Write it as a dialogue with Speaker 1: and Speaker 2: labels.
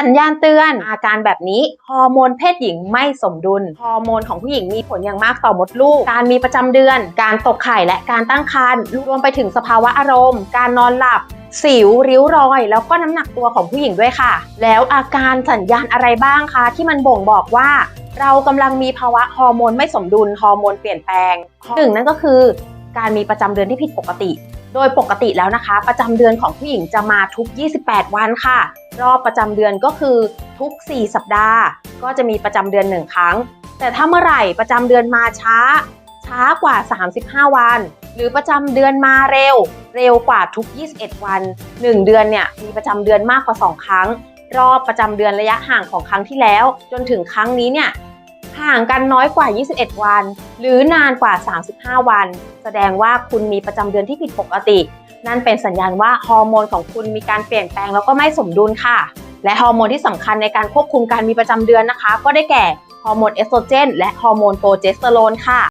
Speaker 1: สัญญาณเตือนอาการแบบนี้ฮอร์โมนเพศหญิงไม่สมดุลฮอร์โมนของผู้หญิงมีผลอย่างมากต่อมดลูก การมีประจำเดือน การตกไข่และการตั้งครรภ์รวมไปถึงสภาวะอารมณ์ การนอนหลับสิวริ้วรอย แล้วก็น้ำหนักตัวของผู้หญิงด้วยค่ะ แล้วอาการสัญญาณอะไรบ้างคะที่มันบ่งบอกว่า เรากำลังมีภาวะฮอร์โมนไม่สมดุลฮอร์โมนเปลี่ยนแปลงหนึ่งนั่นก็คือ การมีประจำเดือนที่ผิดปกติ โดยปกติแล้วนะคะ ประจำเดือนของผู้หญิงจะมาทุก 28 วันค่ะ รอบประจำเดือนก็คือทุก 4 สัปดาห์ ก็จะมีประจำเดือนหนึ่งครั้ง แต่ถ้าเมื่อไหร่ประจำเดือนมาช้า ช้ากว่า 35 วัน หรือประจำเดือนมาเร็ว เร็วกว่าทุก 21 วัน 1 เดือนเนี่ยมีประจำเดือนมากกว่า 2 ครั้ง รอบประจำเดือนระยะห่างของครั้งที่แล้ว จนถึงครั้งนี้เนี่ย ห่างกันน้อยกว่า 21 วัน หรือนานกว่า 35 วัน แสดงว่าคุณมีประจำเดือนที่ผิดปกติ นั่นเป็นสัญญาณว่าฮอร์โมนของคุณมีการเปลี่ยนแปลงแล้วก็ไม่สมดุลค่ะ และฮอร์โมนที่สำคัญในการควบคุมการมีประจำเดือนนะคะ ก็ได้แก่ฮอร์โมนเอสโตรเจนและฮอร์โมนโปรเจสเตอโรนค่ะ